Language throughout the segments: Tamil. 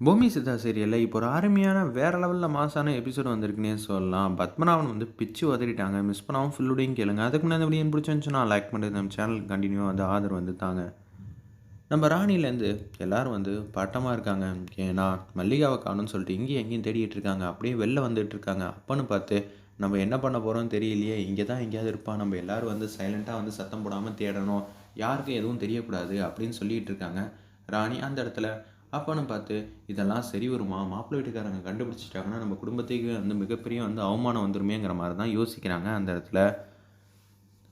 பூமி சித்தா சீரியலில் இப்போ ஒரு அருமையான வேறு லெவலில் மாசான எபிசோட் வந்திருக்குன்னே சொல்லலாம். பத்மநாபன் வந்து பிச்சு உதறிட்டாங்க. மிஸ் பண்ணாமல் ஃபுல்லுடையும் கேளுங்க. அதுக்கு முன்னாடி எப்படி பிடிச்சிருந்துச்சுன்னா லைக் பண்ணுறது நம்ம சேனலுக்கு கண்டினியூ வந்து ஆதரவு வந்து தாங்க நம்ம ராணிலேருந்து எல்லோரும் வந்து பட்டமாக இருக்காங்க. ஏன்னா மல்லிகாவை காணும்னு சொல்லிட்டு இங்கேயும் எங்கேயும் தேடிட்டு இருக்காங்க. அப்படியே வெளில வந்துட்டு இருக்காங்க. அப்பன்னு பார்த்து நம்ம என்ன பண்ண போகிறோம் தெரியலையே. இங்கே தான் எங்கேயாவது இருப்பா. நம்ம எல்லாரும் வந்து சைலண்ட்டாக வந்து சத்தம் போடாமல் தேடணும். யாருக்கும் எதுவும் தெரியக்கூடாது அப்படின்னு சொல்லிகிட்டு இருக்காங்க. ராணி அந்த இடத்துல அப்பான்னு பார்த்து இதெல்லாம் சரி வருமா? மாப்பிள்ளை வீட்டுக்காரங்க கண்டுபிடிச்சிட்டாங்கன்னா நம்ம குடும்பத்துக்கு வந்து மிகப்பெரிய வந்து அவமானம் வந்துருமேங்கிற மாதிரி தான் யோசிக்கிறாங்க அந்த இடத்துல.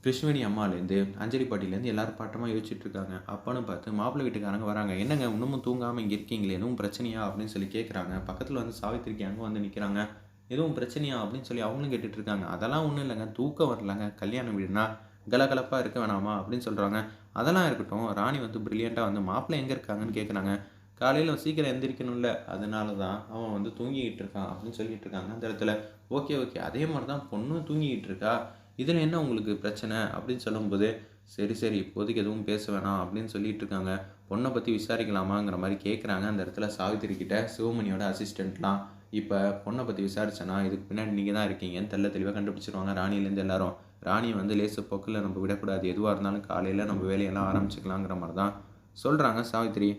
கிருஷ்ணவேணி அம்மாலேருந்து அஞ்சலி பாட்டிலேருந்து எல்லாரும் பாட்டமாக யோசிச்சுட்டு இருக்காங்க. அப்பான்னு பார்த்து மாப்பிள்ளை வீட்டுக்காரங்க வராங்க. என்னங்க இன்னமும் தூங்காமல் இங்கே இருக்கீங்களே? எதுவும் பிரச்சனையா? அப்படின்னு சொல்லி கேட்குறாங்க பக்கத்தில் வந்து சாவித்திரிக்கு அங்கே வந்து நிற்கிறாங்க எதுவும் பிரச்சனையா? அப்படின்னு சொல்லி அவங்களும் கேட்டுட்டு இருக்காங்க. அதெல்லாம் ஒன்றும் இல்லைங்க. தூக்கம் வரலங்க. கல்யாணம் வீடுனா கலகலப்பாக இருக்க வேணாமா? அப்படின்னு சொல்கிறாங்க அதெல்லாம் இருக்கட்டும் ராணி வந்து ப்ரில்லியண்ட்டாக வந்து மாப்பிள்ளை எங்கே இருக்காங்கன்னு கேட்குறாங்க காலையில் சீக்கிரம் எந்திரிக்கணும்ல அதனால தான் அவன் வந்து தூங்கிக்கிட்டு இருக்கான் அப்படின்னு சொல்லிட்டு இருக்காங்க. அந்த இடத்துல ஓகே ஓகே அதே மாதிரி தான் பொண்ணும் தூங்கிக்கிட்டு இருக்கா. இதில் என்ன உங்களுக்கு பிரச்சனை? அப்படின்னு சொல்லும்போது சரி சரி இப்போதைக்கு எதுவும் பேச வேணாம் அப்படின்னு சொல்லிட்டு இருக்காங்க. பொண்ணை பற்றி விசாரிக்கலாமாங்கிற மாதிரி கேட்குறாங்க அந்த இடத்துல சாவித்திரி கிட்ட சிவமணியோட அசிஸ்டண்ட்லாம் இப்போ பொண்ணை பற்றி விசாரிச்சேன்னா இதுக்கு பின்னாடி நீங்கள் தான் இருக்கீங்கன்னு தெல்ல தெளிவாக கண்டுபிடிச்சிருவாங்க ராணிலேருந்து எல்லாரும். ராணியை வந்து லேசு போக்கில் நம்ம விடக்கூடாது. எதுவாக இருந்தாலும் காலையில் நம்ம வேலையெல்லாம் ஆரம்பிச்சுக்கலாங்கிற மாதிரி தான் சொல்கிறாங்க சாவித்திரி.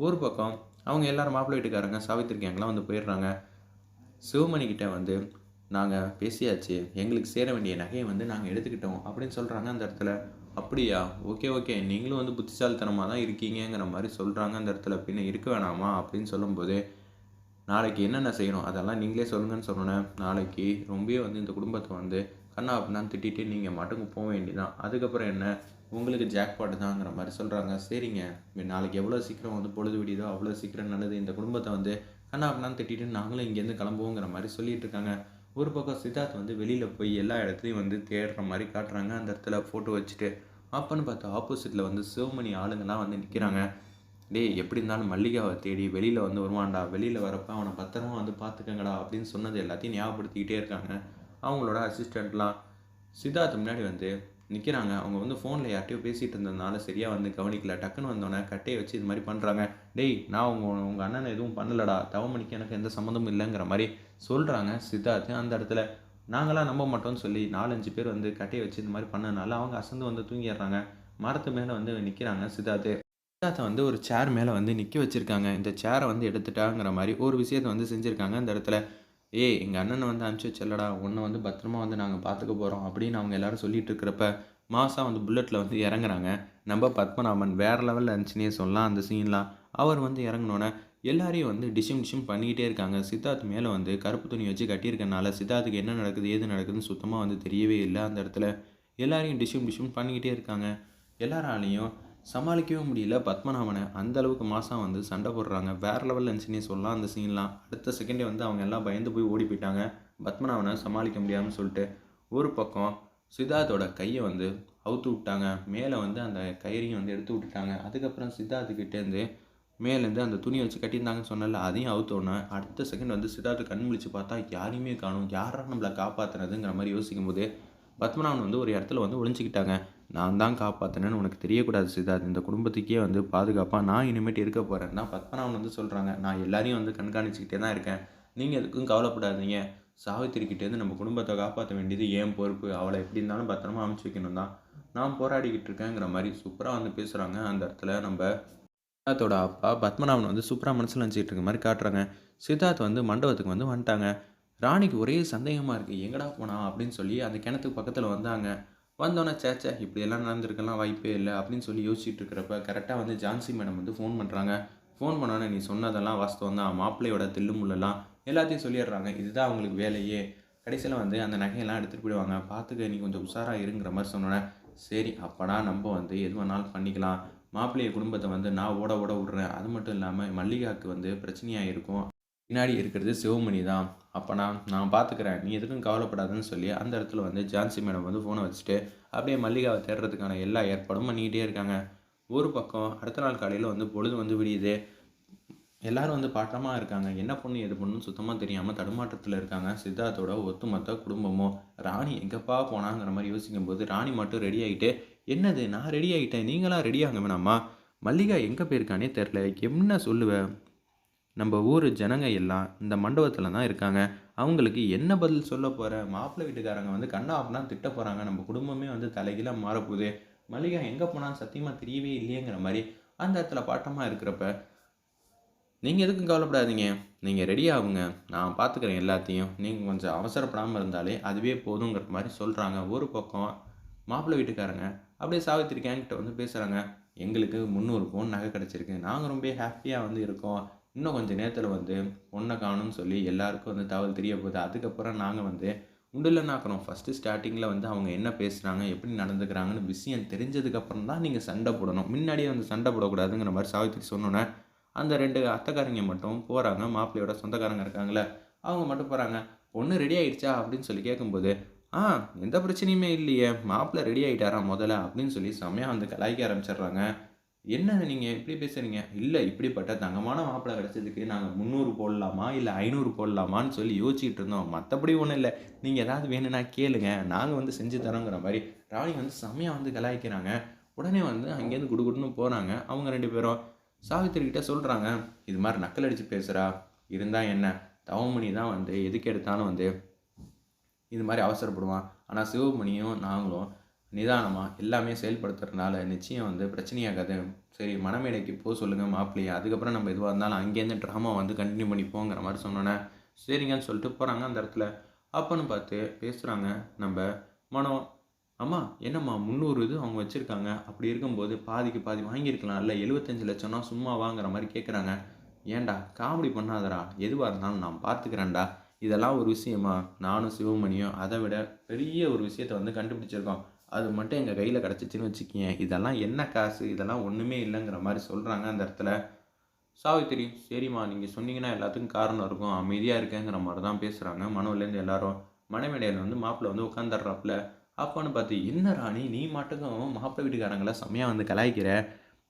ஒரு பக்கம் அவங்க எல்லாரும் மாப்பிள்ளை வீட்டுக்காரங்க சாவித்திரி வந்து போயிடுறாங்க. சிவமணிக்கிட்ட வந்து நாங்கள் பேசியாச்சு. எங்களுக்கு சேர வேண்டிய நகையை வந்து நாங்கள் எடுத்துக்கிட்டோம். அப்படின்னு சொல்கிறாங்க அந்த இடத்துல. அப்படியா? Okay okay. நீங்களும் வந்து புத்திசாலித்தனமாக தான் இருக்கீங்கங்கிற மாதிரி சொல்கிறாங்க அந்த இடத்துல. பின்ன இருக்க வேணாமா? அப்படின்னு சொல்லும்போது நாளைக்கு என்னென்ன செய்யணும்? அதெல்லாம் நீங்களே சொல்லுங்கன்னு சொன்னோன்னே நாளைக்கு ரொம்பவே வந்து இந்த குடும்பத்தை வந்து கண்ணா அப்படின்னு திட்டிட்டு நீங்கள் மட்டும் போக வேண்டியதான் அதுக்கப்புறம் என்ன? உங்களுக்கு ஜாக்பாட் தாங்கிற மாதிரி சொல்கிறாங்க சரிங்க. நாளைக்கு எவ்வளோ சீக்கிரம் வந்து பொழுது விடியுதோ அவ்வளோ சீக்கிரம் நல்லது. இந்த குடும்பத்தை வந்து கண்ணா அப்படின்னு திட்டிட்டு நாங்களும் இங்கேருந்து கிளம்புவோங்கிற மாதிரி சொல்லிட்டு இருக்காங்க. ஒரு பக்கம் சித்தார்த் வந்து வெளியில் போய் எல்லா இடத்துலையும் வந்து தேடுற மாதிரி காட்டுறாங்க. அந்த இடத்துல ஃபோட்டோ வச்சுட்டு அப்போன்னு பார்த்தா ஆப்போசிட்டில் வந்து சிவமணி ஆளுங்கெல்லாம் வந்து நிற்கிறாங்க டேய் எப்படி இருந்தாலும் மல்லிகாவை தேடி வெளியில் வந்து வருவான்டா. வெளியில் வரப்போ அவனை பத்திரமா வந்து பார்த்துக்கங்கடா அப்படின்னு சொன்னது எல்லாத்தையும் ஞாபகப்படுத்திக்கிட்டே இருக்காங்க. அவங்களோட அசிஸ்டண்ட்லாம் சித்தார்த் முன்னாடி வந்து நிற்கிறாங்க அவங்க வந்து ஃபோனில் யார்ட்டையோ பேசிகிட்டு இருந்ததுனால சரியாக வந்து கவனிக்கல. டக்குன்னு வந்தோடனே கட்டையை வச்சு இது மாதிரி பண்ணுறாங்க டேய் நான் உங்கள் உங்கள் அண்ணனை எதுவும் பண்ணலடா. தவமணிக்கு எனக்கு எந்த சம்மந்தமும் இல்லைங்கிற மாதிரி சொல்கிறாங்க சித்தார்த் அந்த இடத்துல. நாங்களாம் நம்ப மாட்டோம்னு சொல்லி நாலஞ்சு பேர் வந்து கட்டையை வச்சு இந்த மாதிரி பண்ணனால அவங்க அசந்து வந்து தூங்கிடுறாங்க. மரத்து மேலே வந்து நிற்கிறாங்க சித்தார்த்து சித்தார்த்தை வந்து ஒரு சேர் மேலே வந்து நிற்க வச்சுருக்காங்க. இந்த சேரை வந்து எடுத்துட்டாங்கிற மாதிரி ஒரு விஷயத்தை வந்து செஞ்சுருக்காங்க அந்த இடத்துல. ஏய் எங்கள் அண்ணனை வந்து அனுப்பிச்சி வச்சலடா உன்னை வந்து பத்திரமா வந்து நாங்கள் பார்த்துக்க போகிறோம் அப்படின்னு அவங்க எல்லாரும் சொல்லிட்டு இருக்கிறப்ப மாசா வந்து புல்லட்டில் வந்து இறங்குறாங்க. நம்ம பத்மநாபன் வேறு லெவலில் இருந்துச்சுன்னே சொல்லலாம் அந்த சீன்லாம் அவர் வந்து இறங்கினோன்னே எல்லாரையும் வந்து டிஷிம் டிஷிம் பண்ணிக்கிட்டே இருக்காங்க. சித்தார்த் மேலே வந்து கருப்பு துணி வச்சு கட்டியிருக்கனால சித்தார்த்துக்கு என்ன நடக்குது ஏது நடக்குதுன்னு சுத்தமாக வந்து தெரியவே இல்லை அந்த இடத்துல. எல்லாரையும் டிஷிம் டிஷிம் பண்ணிக்கிட்டே இருக்காங்க. எல்லாராலையும் சமாளிக்கவே முடியல. பத்மநாபனை அந்த அளவுக்கு மாதம் வந்து சண்டை போடுறாங்க. வேறு லெவலில் இருந்துச்சுன்னே சொல்லலாம். அந்த சீன்லாம் அடுத்த செகண்டே வந்து அவங்க எல்லாம் பயந்து போய் ஓடி போயிட்டாங்க. பத்மநாபனை சமாளிக்க முடியாமல் சொல்லிட்டு ஒரு பக்கம் சித்தார்த்தோட கையை வந்து அவுத்து விட்டாங்க. மேலே வந்து அந்த கயிறையும் வந்து எடுத்து விட்டுட்டாங்க. அதுக்கப்புறம் சித்தார்த்துக்கிட்டேருந்து மேலேருந்து அந்த துணியை வச்சு கட்டியிருந்தாங்கன்னு சொன்னல அதையும் அவுத்தோன்னே அடுத்த செகண்ட் வந்து சித்தார்த்து கண் முழிச்சு பார்த்தா யாரையுமே காணும். யாரா நம்மளை காப்பாற்றுனதுங்கிற மாதிரி யோசிக்கும் போது பத்மநாபன் வந்து ஒரு இடத்துல வந்து ஒழிஞ்சிக்கிட்டாங்க நான் தான் காப்பாற்றினேன்னு உனக்கு தெரியக்கூடாது சித்தார்த். இந்த குடும்பத்துக்கே வந்து பாதுகாப்பாக நான் இனிமேட்டு இருக்க போகிறேன் தான் பத்மநாபன் வந்து சொல்கிறாங்க நான் எல்லாரையும் வந்து கண்காணிச்சிக்கிட்டே தான் இருக்கேன். நீங்கள் எதுக்கும் கவலைப்படாதீங்க. சாவித்திரிக்கிட்டேருந்து நம்ம குடும்பத்தை காப்பாற்ற வேண்டியது ஏன் பொறுப்பு. அவளை எப்படி இருந்தாலும் பத்திரமா அமைச்சு வைக்கணும் தான். நான் போராடிக்கிட்டு இருக்கேங்கிற மாதிரி சூப்பராக வந்து பேசுகிறாங்க அந்த இடத்துல நம்ம சித்தார்த்தோட அப்பா பத்மநாபன் வந்து சூப்பராக மனசில் நினச்சிட்டு இருக்க மாதிரி காட்டுறாங்க. சித்தார்த் வந்து மண்டபத்துக்கு வந்து வந்துட்டாங்க. ராணிக்கு ஒரே சந்தேகமாக இருக்குது எங்கடா போனா? அப்படின்னு சொல்லி அந்த கிணத்துக்கு பக்கத்தில் வந்தாங்க. வந்தோன்னே சேச்சே இப்படியெல்லாம் நடந்திருக்கலாம் வாய்ப்பே இல்லை அப்படின்னு சொல்லி யோசிச்சுட்டு இருக்கிறப்ப கரெக்டாக வந்து ஜான்சி மேடம் வந்து ஃபோன் பண்ணுறாங்க ஃபோன் பண்ணோன்னே நீ சொன்னதெல்லாம் வாஸ்தவம் தான். மாப்பிள்ளையோட தில்லுமுள்ளெல்லாம் எல்லாத்தையும் சொல்லிடுறாங்க. இதுதான் அவங்களுக்கு வேலையே. கடைசியில் வந்து அந்த நகையெல்லாம் எடுத்துகிட்டு போயிடுவாங்க. பார்த்துக்க நீ கொஞ்சம் உஷாராக இருங்கிற மாதிரி சொன்னோன்னே சரி அப்படா நம்ம வந்து எது வேணாலும் பண்ணிக்கலாம். மாப்பிள்ளைய குடும்பத்தை வந்து நான் ஓட ஓட விட்றேன். அது மட்டும் இல்லாமல் மல்லிகாவுக்கு வந்து பிரச்சனையாக இருக்கும் பின்னாடி இருக்கிறது சிவமணி தான் அப்போனா நான் பார்த்துக்கிறேன் நீ எதுக்கும் கவலைப்படாதுன்னு சொல்லி அந்த இடத்துல வந்து ஜான்சி மேடம் வந்து ஃபோனை வச்சுட்டு அப்படியே மல்லிகாவை தேடுறதுக்கான எல்லா ஏற்பாடும் பண்ணிக்கிட்டே இருக்காங்க. ஒரு பக்கம் அடுத்த நாள் காலையில் வந்து பொழுது வந்து விடியுது. எல்லாரும் வந்து பாட்டமாக இருக்காங்க. என்ன பொண்ணு எது பொண்ணுன்னு சுத்தமாக தெரியாமல் தடுமாற்றத்தில் இருக்காங்க. சித்தார்த்தோட ஒத்துமொத்த குடும்பமும். ராணி எங்கப்பா போனாங்கிற மாதிரி யோசிக்கும் போது ராணி மட்டும் ரெடி ஆகிட்டு என்னது நான் ரெடி ஆகிட்டேன் நீங்களாம் ரெடி ஆக வேணாமா மல்லிகா எங்கே போயிருக்கானே தெரில என்ன சொல்லுவேன் நம்ம ஊர் ஜனங்க எல்லாம் இந்த மண்டபத்தில் தான் இருக்காங்க. அவங்களுக்கு என்ன பதில் சொல்ல போகிற மாப்பிள்ளை வீட்டுக்காரங்க வந்து கண்ணா அப்படின்னா திட்ட போகிறாங்க நம்ம குடும்பமே வந்து தலைகீழாக மாறப்போகுது. மல்லிகா எங்கே போனாலும் சத்தியமாக தெரியவே இல்லையேங்கிற மாதிரி அந்த இடத்துல பாட்டமாக இருக்கிறப்ப நீங்கள் எதுக்கும் கவலைப்படாதீங்க. நீங்கள் ரெடி ஆகுங்க. நான் பார்த்துக்கிறேன் எல்லாத்தையும். நீங்கள் கொஞ்சம் அவசரப்படாமல் இருந்தாலே அதுவே போதுங்கிற மாதிரி சொல்கிறாங்க ஒரு பக்கம் மாப்பிள்ளை வீட்டுக்காரங்க அப்படியே சாவித்திரி கேங்கிட்ட வந்து பேசுகிறாங்க எங்களுக்கு முந்நூறு பவுன் நகை கிடச்சிருக்கு. நாங்கள் ரொம்ப ஹாப்பியாக வந்து இருக்கோம். இன்னும் கொஞ்சம் நேரத்தில் வந்து ஒன்றை காணும்னு சொல்லி எல்லாருக்கும் வந்து தகவல் தெரிய போகுது. அதுக்கப்புறம் நாங்கள் வந்து உண்டுலன்னாக்கிறோம் ஃபஸ்ட்டு ஸ்டார்டிங்கில் வந்து அவங்க என்ன பேசுகிறாங்க எப்படி நடந்துக்கிறாங்கன்னு விஷயம் தெரிஞ்சதுக்கப்புறம் தான் நீங்கள் சண்டை போடணும். முன்னாடியே வந்து சண்டை போடக்கூடாதுங்கிற மாதிரி சாவித்திரி சொன்னோன்னே அந்த ரெண்டு அத்தைக்காரங்க மட்டும் போகிறாங்க மாப்பிள்ளையோட சொந்தக்காரங்க இருக்காங்களே அவங்க மட்டும் போகிறாங்க பொண்ணு ரெடி ஆகிடுச்சா அப்படின்னு சொல்லி கேட்கும்போது ஆ எந்த பிரச்சனையுமே இல்லையே. மாப்பிள்ளை ரெடி ஆகிட்டாரா முதல்ல? அப்படின்னு சொல்லி செம்மையாக வந்து கலாய்க்க ஆரம்பிச்சிடுறாங்க. என்ன நீங்கள் இப்படி பேசுகிறீங்க இல்லை இப்படிப்பட்ட தங்கமான மாப்பிள்ளை கிடச்சதுக்கு நாங்கள் முந்நூறு போடலாமா? இல்லை ஐநூறு போடலாமான்னு சொல்லி யோசிச்சுட்டு இருந்தோம். மற்றபடி ஒன்றும் இல்லை. நீங்கள் ஏதாவது வேணும்னா கேளுங்க. நாங்கள் வந்து செஞ்சு தரோங்கிற மாதிரி ராணி வந்து செம்மையாக வந்து கலாய்க்கிறாங்க. உடனே வந்து அங்கேருந்து குடுகுடுன்னு போகிறாங்க அவங்க ரெண்டு பேரும் சாவித்திரிக்கிட்ட சொல்கிறாங்க இது மாதிரி நக்கல் அடித்து பேசுகிறா இருந்தால் என்ன? தவமணி தான் வந்து எதுக்கு எடுத்தாலும் வந்து இது மாதிரி அவசரப்படுவான். ஆனால் சிவமணியும் நாங்களும் நிதானமாக எல்லாமே செயல்படுத்துறதுனால நிச்சயம் வந்து பிரச்சனையாகாது. சரி மனமேடைக்கு போக சொல்லுங்கள் மாப்பிள்ளையா. அதுக்கப்புறம் நம்ம எதுவாக இருந்தாலும் அங்கேருந்து ட்ராமா வந்து கண்டினியூ பண்ணிப்போங்கிற மாதிரி சொன்னோன்னே சரிங்கன்னு சொல்லிட்டு போகிறாங்க அந்த இடத்துல. அப்பன்னு பார்த்து பேசுகிறாங்க நம்ம மனம் அம்மா என்னம்மா முந்நூறு இது அவங்க வச்சுருக்காங்க. அப்படி இருக்கும்போது பாதிக்கு பாதி வாங்கியிருக்கலாம். இல்லை எழுபத்தஞ்சு லட்சம்னா சும்மா வாங்குற மாதிரி கேட்குறாங்க ஏன்டா காமெடி பண்ணாதடா. எதுவாக இருந்தாலும் நான் பார்த்துக்கிறேன்டா. இதெல்லாம் ஒரு விஷயமா? நானும் சிவமணியும் அதை விட பெரிய ஒரு விஷயத்தை வந்து கண்டுபிடிச்சிருக்கோம். அது மட்டும் எங்கள் கையில் கிடச்சிச்சின்னு வச்சுக்கேன் இதெல்லாம் என்ன காசு? இதெல்லாம் ஒன்றுமே இல்லைங்கிற மாதிரி சொல்கிறாங்க அந்த இடத்துல. சாவித்திரி சரிம்மா நீங்கள் சொன்னீங்கன்னா எல்லாத்துக்கும் காரணம் இருக்கும். அமைதியாக இருக்கேங்கிற மாதிரி தான் பேசுகிறாங்க மனோலேருந்து எல்லாரும் மனைமேடையில் வந்து மாப்பிள்ளை வந்து உட்காந்துடுறாப்புல அப்போன்னு பார்த்து என்ன ராணி நீ மட்டுக்கும் மாப்பிள்ளை வீட்டுக்காரங்கள செம்மையாக வந்து கலாய்க்கிற?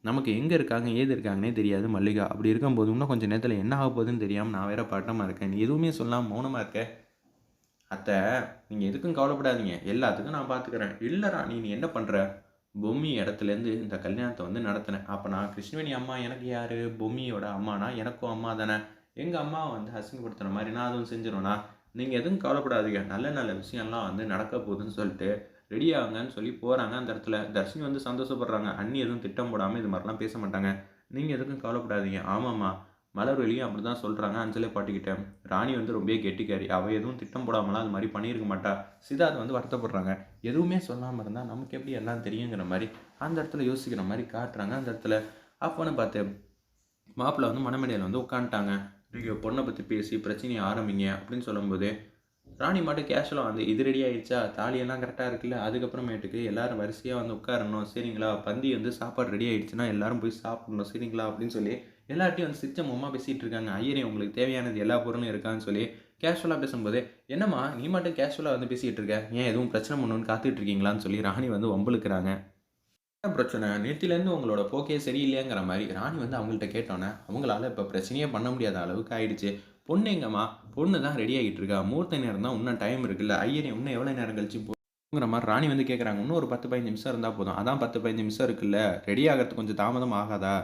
நமக்கு எங்கே இருக்காங்க ஏது இருக்காங்கன்னே தெரியாது மல்லிகா. அப்படி இருக்கும்போது இன்னும் கொஞ்சம் நேரத்தில் என்ன ஆக போகுதுன்னு தெரியாமல் நான் வேற பாட்டமாக இருக்கேன். நீ எதுவுமே சொல்லாமல் மௌனமாக இருக்க? அத்தை நீங்கள் எதுக்கும் கவலைப்படாதீங்க. எல்லாத்துக்கும் நான் பார்த்துக்கிறேன் இல்லைடா நீ என்ன பண்ணுற பொம்மி இடத்துலேருந்து இந்த கல்யாணத்தை வந்து நடத்தினேன் அப்போ நான் கிருஷ்ணவேணி அம்மா எனக்கு யார்? பொம்மியோட அம்மானா எனக்கும் அம்மா தானே. எங்கள் அம்மாவை வந்து அசிங்கப்படுத்துகிற மாதிரி நான் அதுவும் செஞ்சிருவேண்ணா நீங்கள் எதுவும் கவலைப்படாதீங்க. நல்ல நல்ல விஷயம்லாம் வந்து நடக்க போகுதுன்னு சொல்லிட்டு ரெடி ஆகுங்கன்னு சொல்லி போகிறாங்க அந்த இடத்துல. தர்ஷினி வந்து சந்தோஷப்படுறாங்க. அண்ணி எதுவும் திட்டம் போடாமல் இது மாதிரிலாம் பேச மாட்டாங்க. நீங்கள் எதுக்கும் கவலைப்படாதீங்க. ஆமாம்மா. மலர்வெளியும் அப்படி தான் சொல்கிறாங்க அஞ்சலே பாட்டிக்கிட்ட ராணி வந்து ரொம்ப கெட்டிக்காரி. அவள் எதுவும் திட்டம் போடாமலாம் அது மாதிரி பண்ணியிருக்க மாட்டா. சித்தார்த் வந்து வருத்தப்படுறாங்க. எதுவுமே சொல்லாமல் இருந்தால் நமக்கு எப்படி எல்லாம் தெரியுங்கிற மாதிரி அந்த இடத்துல யோசிக்கிற மாதிரி காட்டுறாங்க. அந்த இடத்துல அப்போன்னு பார்த்து மாப்பிள்ளை வந்து மணமேடையில் வந்து உட்காந்துட்டாங்க. நீங்கள் பொண்ணை பற்றி பேசி பிரச்சனையை ஆரம்பிங்க. அப்படின்னு சொல்லும்போது ராணி மட்டும் கேஷுவலாக வந்து இது ரெடி ஆயிடுச்சா? தாலியெல்லாம் கரெக்டாக இருக்குல்ல? அதுக்கப்புறமேட்டுக்கு எல்லாரும் வரிசையாக வந்து உட்காரணும். சரிங்களா? பந்தி வந்து சாப்பாடு ரெடி ஆயிடுச்சுன்னா எல்லாரும் போய் சாப்பிடணும். சரிங்களா? அப்படின்னு சொல்லி எல்லார்ட்டையும் வந்து சிச்சம் அம்மா பேசிகிட்டு இருக்காங்க ஐயரே உங்களுக்கு தேவையானது எல்லா பொருளும் இருக்கான்னு சொல்லி கேஷுவலாக பேசும்போது என்னம்மா நீ மட்டும் கேஷுவலாக வந்து பேசிகிட்டு இருக்க ஏன் எதுவும் பிரச்சனை பண்ணணும்னு காத்துட்டு இருக்கீங்களான்னு சொல்லி ராணி வந்து வம்பளுக்குறாங்க என்ன பிரச்சனை? நேற்றுலேருந்து உங்களோட போக்கே சரியில்லைங்கிற மாதிரி ராணி வந்து அவங்கள்ட்ட கேட்டோன்னே அவங்களால இப்போ பிரச்சனையே பண்ண முடியாத அளவுக்கு ஆயிடுச்சு. பொண்ணு எங்கம்மா? பொண்ணு தான் ரெடி ஆகிட்டு இருக்கா மூர்த்த நேரம் தான் இன்னும் டைம் இருக்குல்ல. ஐயரே இன்னும் எவ்வளோ நேரம் கழிச்சு போங்கிற மாதிரி ராணி வந்து கேட்குறாங்க இன்னும் ஒரு பத்து பதினஞ்சு நிமிஷம் இருந்தால் போதும். அதான் பத்து பதினஞ்சு நிமிஷம் இருக்குல்ல. ரெடி ஆகிறதுக்கு கொஞ்சம் தாமதம் ஆகாதா?